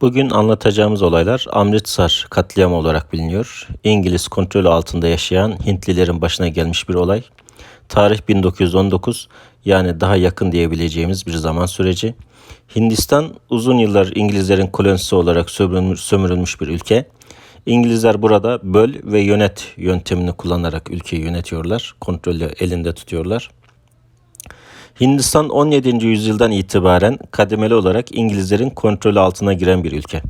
Bugün anlatacağımız olaylar Amritsar katliamı olarak biliniyor. İngiliz kontrolü altında yaşayan Hintlilerin başına gelmiş bir olay. Tarih 1919 yani daha yakın diyebileceğimiz bir zaman süreci. Hindistan uzun yıllar İngilizlerin kolonisi olarak sömürülmüş, bir ülke. İngilizler burada böl ve yönet yöntemini kullanarak ülkeyi yönetiyorlar. Kontrolü elinde tutuyorlar. Hindistan 17. yüzyıldan itibaren kademeli olarak İngilizlerin kontrolü altına giren bir ülke.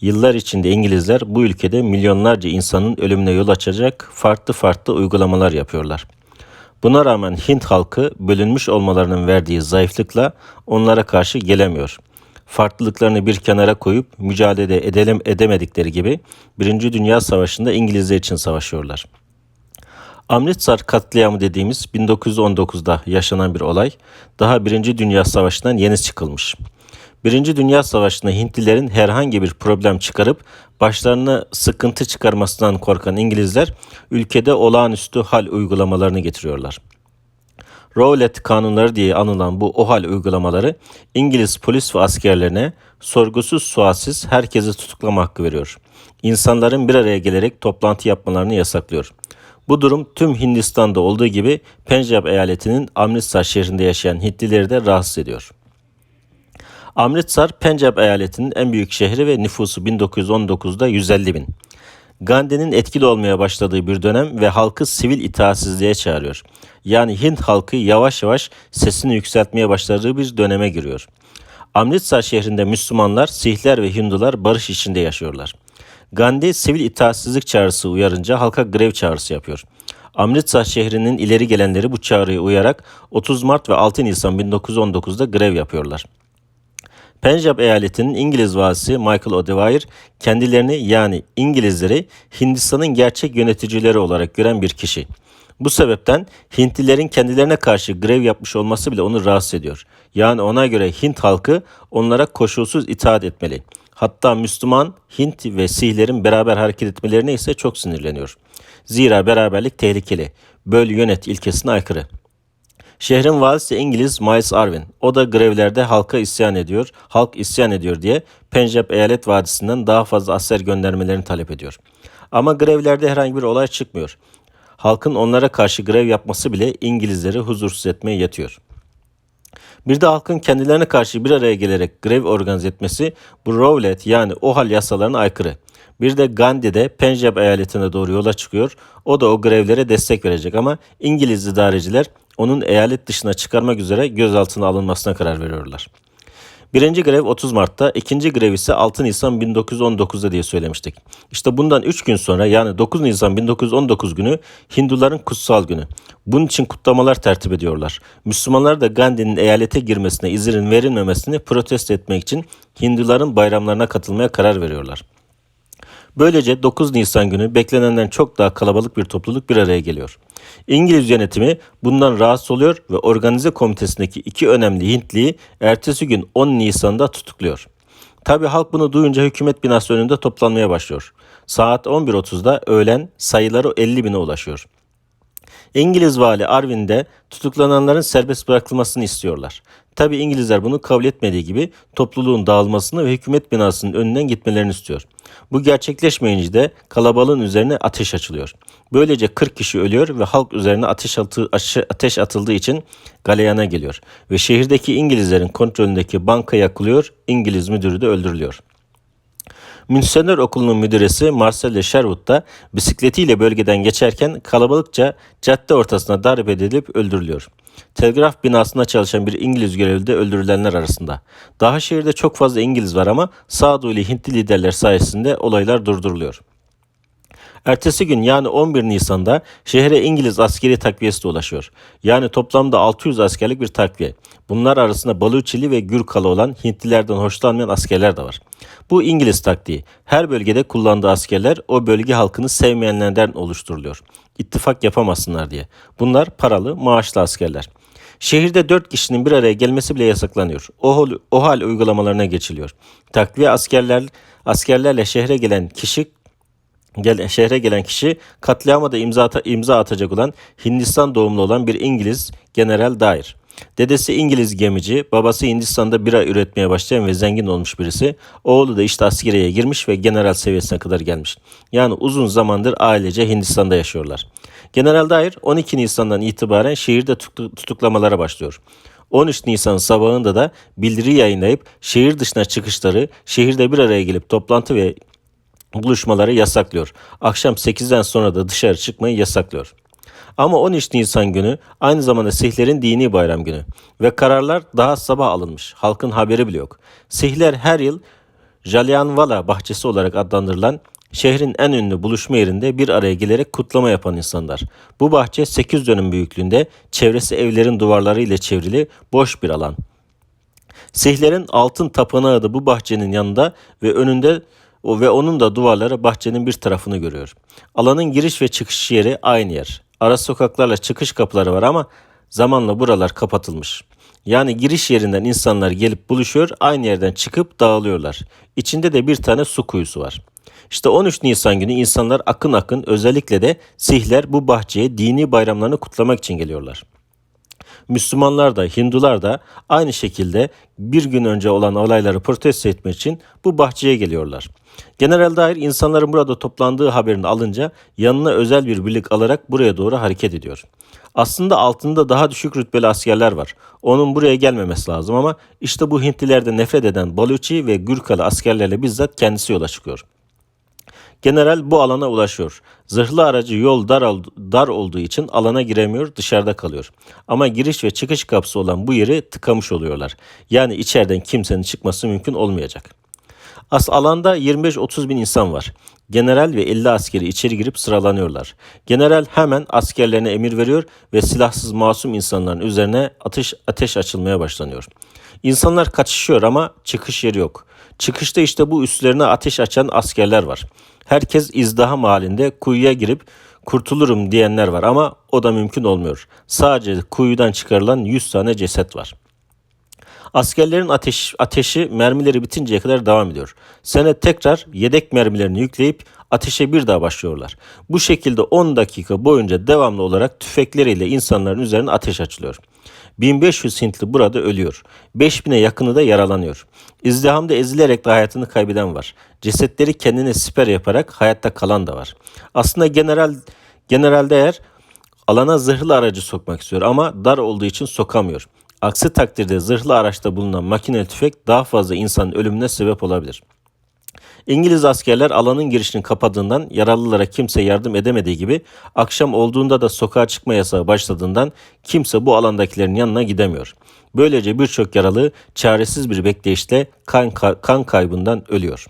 Yıllar içinde İngilizler bu ülkede milyonlarca insanın ölümüne yol açacak farklı farklı uygulamalar yapıyorlar. Buna rağmen Hint halkı bölünmüş olmalarının verdiği zayıflıkla onlara karşı gelemiyor. Farklılıklarını bir kenara koyup mücadele edelim edemedikleri gibi Birinci Dünya Savaşı'nda İngilizler için savaşıyorlar. Amritsar katliamı dediğimiz 1919'da yaşanan bir olay daha Birinci Dünya Savaşı'ndan yeni çıkılmış. Birinci Dünya Savaşı'nda Hintlilerin herhangi bir problem çıkarıp başlarına sıkıntı çıkarmasından korkan İngilizler ülkede olağanüstü hal uygulamalarını getiriyorlar. Rowlett kanunları diye anılan bu OHAL uygulamaları İngiliz polis ve askerlerine sorgusuz sualsiz herkesi tutuklama hakkı veriyor. İnsanların bir araya gelerek toplantı yapmalarını yasaklıyor. Bu durum tüm Hindistan'da olduğu gibi Pencap eyaletinin Amritsar şehrinde yaşayan Hintlileri de rahatsız ediyor. Amritsar, Pencap eyaletinin en büyük şehri ve nüfusu 1919'da 150 bin. Gandhi'nin etkili olmaya başladığı bir dönem ve halkı sivil itaatsizliğe çağırıyor. Yani Hint halkı yavaş yavaş sesini yükseltmeye başladığı bir döneme giriyor. Amritsar şehrinde Müslümanlar, Sihler ve Hindular barış içinde yaşıyorlar. Gandhi sivil itaatsizlik çağrısı uyarınca halka grev çağrısı yapıyor. Amritsar şehrinin ileri gelenleri bu çağrıya uyarak 30 Mart ve 6 Nisan 1919'da grev yapıyorlar. Pencap eyaletinin İngiliz valisi Michael O'Dwyer kendilerini yani İngilizleri Hindistan'ın gerçek yöneticileri olarak gören bir kişi. Bu sebepten Hintlilerin kendilerine karşı grev yapmış olması bile onu rahatsız ediyor. Yani ona göre Hint halkı onlara koşulsuz itaat etmeli. Hatta Müslüman, Hint ve Sihlerin beraber hareket etmelerine ise çok sinirleniyor. Zira beraberlik tehlikeli. Böl yönet ilkesine aykırı. Şehrin valisi İngiliz Miles Arvin. O da grevlerde halka isyan ediyor, halk isyan ediyor diye Pencap Eyalet Vadisi'nden daha fazla asker göndermelerini talep ediyor. Ama grevlerde herhangi bir olay çıkmıyor. Halkın onlara karşı grev yapması bile İngilizleri huzursuz etmeye yetiyor. Bir de halkın kendilerine karşı bir araya gelerek grev organize etmesi bu Rowlett yani OHAL yasalarına aykırı. Bir de Gandhi de Pencap eyaletine doğru yola çıkıyor. O da o grevlere destek verecek ama İngiliz idareciler onun eyalet dışına çıkarmak üzere gözaltına alınmasına karar veriyorlar. Birinci grev 30 Mart'ta, ikinci grev ise 6 Nisan 1919'da diye söylemiştik. İşte bundan 3 gün sonra yani 9 Nisan 1919 günü Hinduların kutsal günü. Bunun için kutlamalar tertip ediyorlar. Müslümanlar da Gandhi'nin eyalete girmesine izin verilmemesini protesto etmek için Hinduların bayramlarına katılmaya karar veriyorlar. Böylece 9 Nisan günü beklenenden çok daha kalabalık bir topluluk bir araya geliyor. İngiliz yönetimi bundan rahatsız oluyor ve organize komitesindeki iki önemli Hintliyi ertesi gün 10 Nisan'da tutukluyor. Tabi halk bunu duyunca hükümet binası önünde toplanmaya başlıyor. Saat 11.30'da öğlen sayıları 50 bine ulaşıyor. İngiliz vali Arvin de tutuklananların serbest bırakılmasını istiyorlar. Tabi İngilizler bunu kabul etmediği gibi topluluğun dağılmasını ve hükümet binasının önünden gitmelerini istiyor. Bu gerçekleşmeyince de kalabalığın üzerine ateş açılıyor. Böylece 40 kişi ölüyor ve halk üzerine ateş, atı, ateş atıldığı için galeyana geliyor. Ve şehirdeki İngilizlerin kontrolündeki banka yakılıyor, İngiliz müdürü de öldürülüyor. Münsener Okulu'nun müdüresi Marcelle Sherwood da bisikletiyle bölgeden geçerken kalabalıkça cadde ortasına darp edilip öldürülüyor. Telgraf binasında çalışan bir İngiliz görevli de öldürülenler arasında. Daha şehirde çok fazla İngiliz var ama sağduyulu Hintli liderler sayesinde olaylar durduruluyor. Ertesi gün yani 11 Nisan'da şehre İngiliz askeri takviyesi de ulaşıyor. Yani toplamda 600 askerlik bir takviye. Bunlar arasında Baluçili ve Gürkalı olan Hintlilerden hoşlanmayan askerler de var. Bu İngiliz taktiği. Her bölgede kullandığı askerler o bölge halkını sevmeyenlerden oluşturuluyor. İttifak yapamasınlar diye. Bunlar paralı, maaşlı askerler. Şehirde dört kişinin bir araya gelmesi bile yasaklanıyor. O, o hal uygulamalarına geçiliyor. Takviye askerler askerlerle şehre gelen kişi gel, şehre gelen kişi katliama da imza, imza atacak olan Hindistan doğumlu olan bir İngiliz General Dyer. Dedesi İngiliz gemici, babası Hindistan'da bira üretmeye başlayan ve zengin olmuş birisi. Oğlu da işte askeriyeye girmiş ve general seviyesine kadar gelmiş. Yani uzun zamandır ailece Hindistan'da yaşıyorlar. General Dair 12 Nisan'dan itibaren şehirde tutuklamalara başlıyor. 13 Nisan sabahında da bildiri yayınlayıp şehir dışına çıkışları, şehirde bir araya gelip toplantı ve buluşmaları yasaklıyor. Akşam 8'den sonra da dışarı çıkmayı yasaklıyor. Ama 13 Nisan günü aynı zamanda Sihlerin dini bayram günü ve kararlar daha sabah alınmış. Halkın haberi bile yok. Sihler her yıl Jallianwala bahçesi olarak adlandırılan şehrin en ünlü buluşma yerinde bir araya gelerek kutlama yapan insanlar. Bu bahçe 8 dönüm büyüklüğünde, çevresi evlerin duvarları ile çevrili boş bir alan. Sihlerin altın tapınağı da bu bahçenin yanında ve önünde o ve onun da duvarları bahçenin bir tarafını görüyor. Alanın giriş ve çıkış yeri aynı yer. Ara sokaklarla çıkış kapıları var ama zamanla buralar kapatılmış. Yani giriş yerinden insanlar gelip buluşuyor, aynı yerden çıkıp dağılıyorlar. İçinde de bir tane su kuyusu var. İşte 13 Nisan günü insanlar akın akın özellikle de Sihler bu bahçeye dini bayramlarını kutlamak için geliyorlar. Müslümanlar da Hindular da aynı şekilde bir gün önce olan olayları protesto etmek için bu bahçeye geliyorlar. General Dair insanların burada toplandığı haberini alınca yanına özel bir birlik alarak buraya doğru hareket ediyor. Aslında altında daha düşük rütbeli askerler var. Onun buraya gelmemesi lazım ama işte bu Hintlilerden nefret eden Baluchi ve Gürkalı askerlerle bizzat kendisi yola çıkıyor. General bu alana ulaşıyor. Zırhlı aracı yol dar, dar olduğu için alana giremiyor, dışarıda kalıyor. Ama giriş ve çıkış kapısı olan bu yeri tıkamış oluyorlar. Yani içeriden kimsenin çıkması mümkün olmayacak. As alanda 25-30 bin insan var. General ve 50 askeri içeri girip sıralanıyorlar. General hemen askerlerine emir veriyor ve silahsız masum insanların üzerine ateş, ateş açılmaya başlanıyor. İnsanlar kaçışıyor ama çıkış yeri yok. Çıkışta işte bu üstlerine ateş açan askerler var. Herkes izdiham halinde kuyuya girip kurtulurum diyenler var ama o da mümkün olmuyor. Sadece kuyudan çıkarılan 100 tane ceset var. Askerlerin ateş, ateşi mermileri bitinceye kadar devam ediyor. Sene tekrar yedek mermilerini yükleyip ateşe bir daha başlıyorlar. Bu şekilde 10 dakika boyunca devamlı olarak tüfekleriyle insanların üzerine ateş açılıyor. 1500 Hintli burada ölüyor. 5000'e yakını da yaralanıyor. İzdihamda ezilerek de hayatını kaybeden var. Cesetleri kendine siper yaparak hayatta kalan da var. Aslında general generalde eğer alana zırhlı aracı sokmak istiyor ama dar olduğu için sokamıyor. Aksi takdirde zırhlı araçta bulunan makineli tüfek daha fazla insanın ölümüne sebep olabilir. İngiliz askerler alanın girişini kapadığından yaralılara kimse yardım edemediği gibi akşam olduğunda da sokağa çıkma yasağı başladığından kimse bu alandakilerin yanına gidemiyor. Böylece birçok yaralı çaresiz bir bekleyişle kan, kan kaybından ölüyor.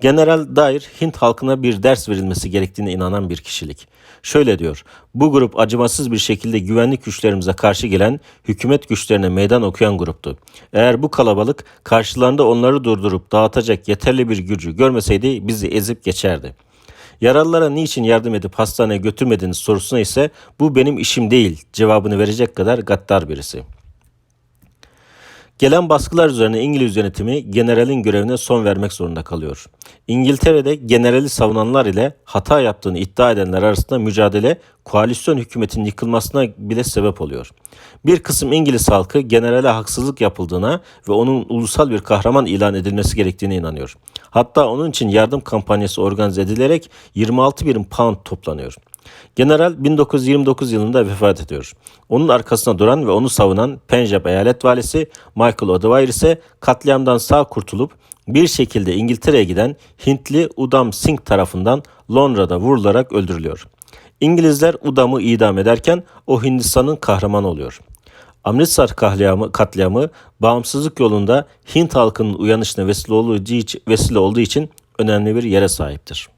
General Dair Hint halkına bir ders verilmesi gerektiğine inanan bir kişilik. Şöyle diyor, bu grup acımasız bir şekilde güvenlik güçlerimize karşı gelen hükümet güçlerine meydan okuyan gruptu. Eğer bu kalabalık karşılarında onları durdurup dağıtacak yeterli bir gücü görmeseydi bizi ezip geçerdi. Yaralılara niçin yardım edip hastaneye götürmediğiniz sorusuna ise bu benim işim değil cevabını verecek kadar gaddar birisi.'' Gelen baskılar üzerine İngiliz yönetimi generalin görevine son vermek zorunda kalıyor. İngiltere'de generali savunanlar ile hata yaptığını iddia edenler arasında mücadele koalisyon hükümetinin yıkılmasına bile sebep oluyor. Bir kısım İngiliz halkı generale haksızlık yapıldığına ve onun ulusal bir kahraman ilan edilmesi gerektiğine inanıyor. Hatta onun için yardım kampanyası organize edilerek 26 bin pound toplanıyor. General 1929 yılında vefat ediyor. Onun arkasına duran ve onu savunan Penjab eyalet valisi Michael O'Dwyer ise katliamdan sağ kurtulup bir şekilde İngiltere'ye giden Hintli Udam Singh tarafından Londra'da vurularak öldürülüyor. İngilizler Udam'ı idam ederken o Hindistan'ın kahramanı oluyor. Amritsar katliamı, katliamı bağımsızlık yolunda Hint halkının uyanışına vesile olduğu için, önemli bir yere sahiptir.